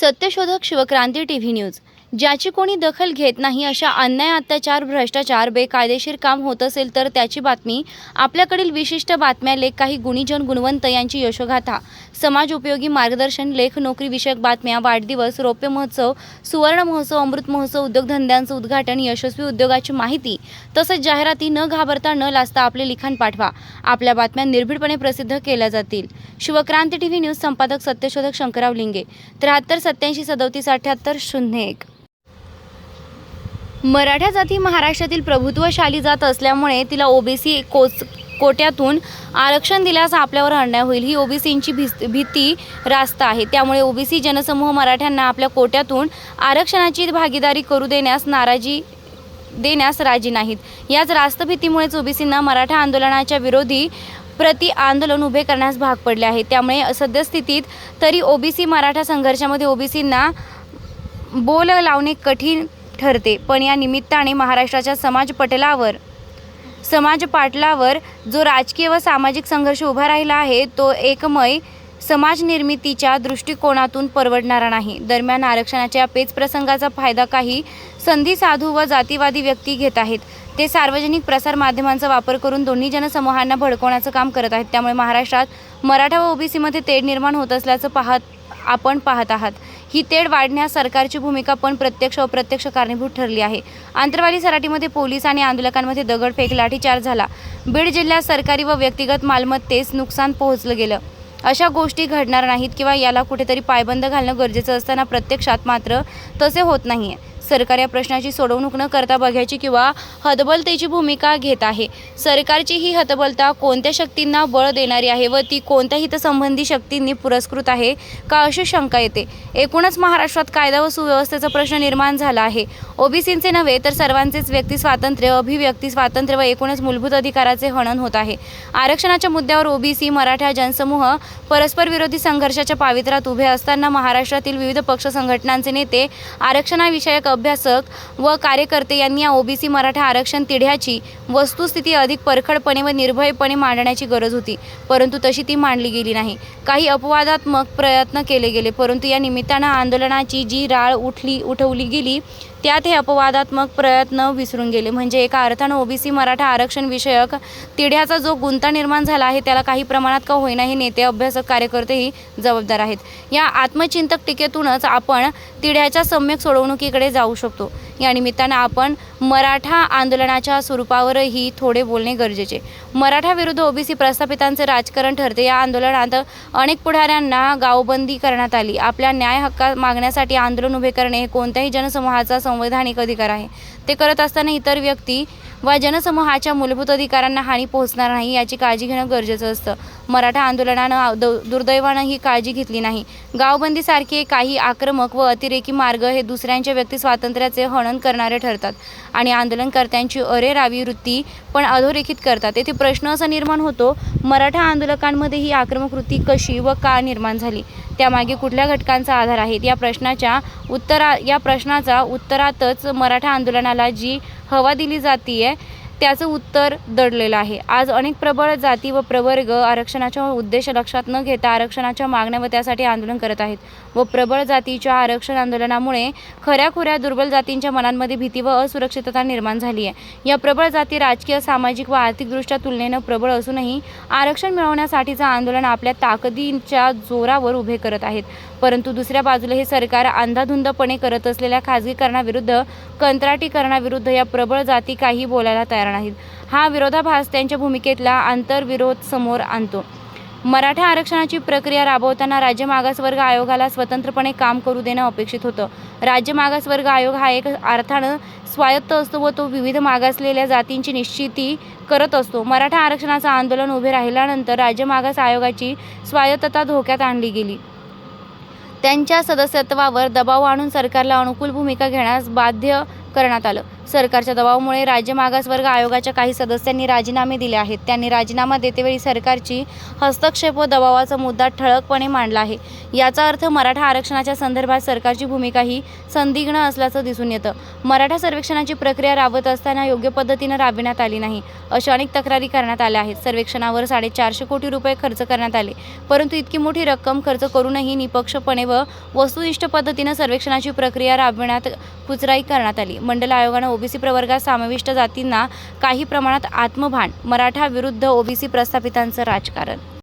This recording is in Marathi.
सत्यशोधक शिवक्रांती टी व्ही न्यूज. ज्याची कोणी दखल घेत नाही अशा अन्याय अत्याचार भ्रष्टाचार बेकायदेशीर काम होत असेल तर त्याची बातमी आपल्याकडील विशिष्ट बातम्या लेख काही गुणीजन गुणवंत यांची यशोगाथा. समाज उपयोगी मार्गदर्शन लेख नोकरी विषयक बातम्या वाढदिवस रौप्य महोत्सव सुवर्ण महोत्सव अमृत महोत्सव उद्योगधंद्यांचं उद्घाटन यशस्वी उद्योगाची माहिती तसेच जाहिराती न घाबरता न लाजता आपले लिखाण पाठवा. आपल्या बातम्या निर्भीडपणे प्रसिद्ध केल्या जातील. शिवक्रांती टीव्ही न्यूज संपादक सत्यशोधक शंकरराव लिंगे. त्र्याहत्तर सत्याऐंशी सदोतीस अठ्याहत्तर शून्य एक. मराठा जाती महाराष्ट्रातील प्रभुत्वशाली जात असल्यामुळे तिला ओबीसी कोच कोट्यातून आरक्षण दिल्यास आपल्यावर अन्याय होईल. ही ओबीसींची भीती रास्त आहे. त्यामुळे ओबीसी जनसमूह मराठ्यांना आपल्या कोट्यातून आरक्षणाची भागीदारी करू देण्यास नाराजी देण्यास राजी नाहीत. याच रास्त भीतीमुळेच ओबीसींना मराठा आंदोलनाच्या विरोधी प्रति आंदोलन उभे करण्यास भाग पडले आहे. त्यामुळे सद्यस्थितीत तरी ओबीसी मराठा संघर्षामध्ये ओबीसींना बोल लावणे कठीण ठरते. पण या निमित्ताने महाराष्ट्राच्या समाज पटलावर समाज पाटलावर जो राजकीय व सामाजिक संघर्ष उभा राहिला आहे तो एकमय समाज निर्मितीच्या दृष्टिकोनातून परवडणारा नाही. दरम्यान आरक्षणाच्या पेच प्रसंगाचा फायदा काही संधी साधू व जातीवादी व्यक्ती घेत आहेत. ते सार्वजनिक प्रसार माध्यमांचा वापर करून दोन्ही जनसमूहांना भडकवण्याचं काम करत आहेत. त्यामुळे महाराष्ट्रात मराठा व ओबीसीमध्ये तेढ निर्माण होत असल्याचं पाहत आपण पाहत आहात. ही तेढ वाढण्यास सरकारची भूमिका पण प्रत्यक्ष अप्रत्यक्ष कारणीभूत ठरली आहे. आंतरवाली सराटीमध्ये पोलीस आणि आंदोलकांमध्ये दगडफेक लाठीचार्ज झाला. बीड जिल्ह्यात सरकारी व व्यक्तिगत मालमत्तेस नुकसान पोहोचलं गेलं. अशा गोष्टी घडणार नाहीत किंवा याला कुठेतरी पायबंद घालणं गरजेचं असताना प्रत्यक्षात मात्र तसे होत नाही आहे सरकार या प्रश्नाची सोडवणूक न करता बघायची किंवा हतबलतेची भूमिका घेत आहे. सरकारची ही हतबलता कोणत्या शक्तींना बळ देणारी आहे व ती कोणत्या हितसंबंधी शक्तींनी पुरस्कृत आहे का अशी शंका येते? एकूणच महाराष्ट्रात कायदा व सुव्यवस्थेचा प्रश्न निर्माण झाला आहे. ओबीसींचे नव्हे तर सर्वांचेच व्यक्ती स्वातंत्र्य अभिव्यक्ती स्वातंत्र्य व एकूणच मूलभूत अधिकाराचे हनन होत आहे. आरक्षणाच्या मुद्द्यावर ओबीसी मराठा जनसमूह परस्पर विरोधी संघर्षाच्या पावित्र्यात उभे असताना महाराष्ट्रातील विविध पक्ष संघटनांचे नेते आरक्षणाविषयक अभ्यासक व कार्यकर्ते यांनी या ओबीसी मराठा आरक्षण तिढ्याची वस्तुस्थिती अधिक परखडपणे व निर्भयपणे मांडण्याची गरज होती. परंतु तशी ती मांडली गेली नाही. काही अपवादात्मक प्रयत्न केले गेले परंतु या निमित्तानं आंदोलनाची जी राळ उठली उठवली गेली त्यात हे अपवादात्मक प्रयत्न विसरून गेले. म्हणजे एका अर्थानं ओबीसी मराठा आरक्षण विषयक तिढ्याचा जो गुंता निर्माण झाला आहे त्याला काही प्रमाणात का होईना हे नेते अभ्यासक कार्यकर्तेही जबाबदार आहेत. या आत्मचिंतक टीकेतूनच आपण तिढ्याच्या सम्यक सोडवणुकीकडे जाऊ शकतो. या निमित्तानं आपण मराठा आंदोलनाच्या स्वरूपावरही थोडे बोलणे गरजेचे. मराठा विरुद्ध ओबीसी प्रस्थापितांचे राजकारण ठरते. या आंदोलनात अनेक पुढाऱ्यांना गावबंदी करण्यात आली. आपल्या न्याय हक्का मागण्यासाठी आंदोलन उभे करणे हे कोणत्याही जनसमूहाचा संवैधानिक अधिकार आहे. ते करत असताना इतर व्यक्ती व जनसमूहाच्या मूलभूत अधिकारांना हानी पोहोचणार नाही याची काळजी घेणं गरजेचं असतं. मराठा आंदोलनानं दुर्दैवानं ही काळजी घेतली नाही. गावबंदीसारखे काही आक्रमक व अतिरेकी मार्ग हे दुसऱ्यांच्या व्यक्ती स्वातंत्र्याचे हनन करणारे ठरतात आणि आंदोलनकर्त्यांची अरेरावी वृत्ती पण अधोरेखित करतात. येथे प्रश्न असा निर्माण होतो मराठा आंदोलकांमध्ये ही आक्रमक वृत्ती कशी व का निर्माण झाली? त्यामागे कुठल्या घटकांचा आधार आहे? या प्रश्नाच्या उत्तरा या प्रश्नाचा उत्तरातच मराठा आंदोलनाला पाण्याला जी हवा दिली जाते आहे त्याचं उत्तर दडलेलं आहे. आज अनेक प्रबळ जाती व प्रवर्ग आरक्षणाच्या उद्देश लक्षात न घेता आरक्षणाच्या मागण्या व त्यासाठी आंदोलन करत आहेत व प्रबळ जातीच्या आरक्षण आंदोलनामुळे खऱ्याखुऱ्या दुर्बल जातींच्या मनांमध्ये भीती व असुरक्षितता निर्माण झाली आहे. या प्रबळ जाती राजकीय सामाजिक व आर्थिकदृष्ट्या तुलनेनं प्रबळ असूनही आरक्षण मिळवण्यासाठीचं आंदोलन आपल्या ताकदींच्या जोरावर उभे करत आहेत. परंतु दुसऱ्या बाजूला हे सरकार अंधाधुंदपणे करत असलेल्या खाजगीकरणाविरुद्ध कंत्राटीकरणाविरुद्ध या प्रबळ जाती काही बोलायला तयार नाहीत हा विरोधाभास त्यांच्या भूमिकेतला आंतरविरोध समोर आणतो. मराठा आरक्षणाची प्रक्रिया राबवताना राज्य मागासवर्ग आयोगाला स्वतंत्रपणे काम करू देणं अपेक्षित होतं. राज्य मागासवर्ग आयोग हा एक अर्थानं स्वायत्त असतो व तो विविध मागासलेल्या जातींची निश्चिती करत असतो. मराठा आरक्षणाचं आंदोलन उभे राहिल्यानंतर राज्य मागास आयोगाची स्वायत्तता धोक्यात आणली गेली. त्यांच्या सदस्यत्वावर दबाव आणून सरकारला अनुकूल भूमिका घेण्यास बाध्य करण्यात आलं. सरकारच्या दबावामुळे राज्य मागासवर्ग आयोगाच्या काही सदस्यांनी राजीनामे दिले आहेत. त्यांनी राजीनामा देतेवेळी सरकारची हस्तक्षेप व दबावाचा मुद्दा ठळकपणे मांडला आहे. याचा अर्थ मराठा आरक्षणाच्या संदर्भात सरकारची भूमिका ही संदिग्ध असल्याचं दिसून येतं. मराठा सर्वेक्षणाची प्रक्रिया राबवत असताना योग्य पद्धतीनं राबविण्यात आली नाही. अशा अनेक तक्रारी करण्यात आल्या आहेत. सर्वेक्षणावर साडेचारशे कोटी रुपये खर्च करण्यात आले. परंतु इतकी मोठी रक्कम खर्च करूनही निपक्षपणे व वस्तुनिष्ठ पद्धतीनं सर्वेक्षणाची प्रक्रिया राबविण्यात कुचराई करण्यात आली. मंडल आयोगानं ओबीसी प्रवर्गात समाविष्ट जातींना काही प्रमाणात आत्मभान मराठा विरुद्ध ओबीसी प्रस्थापितांचं राजकारण.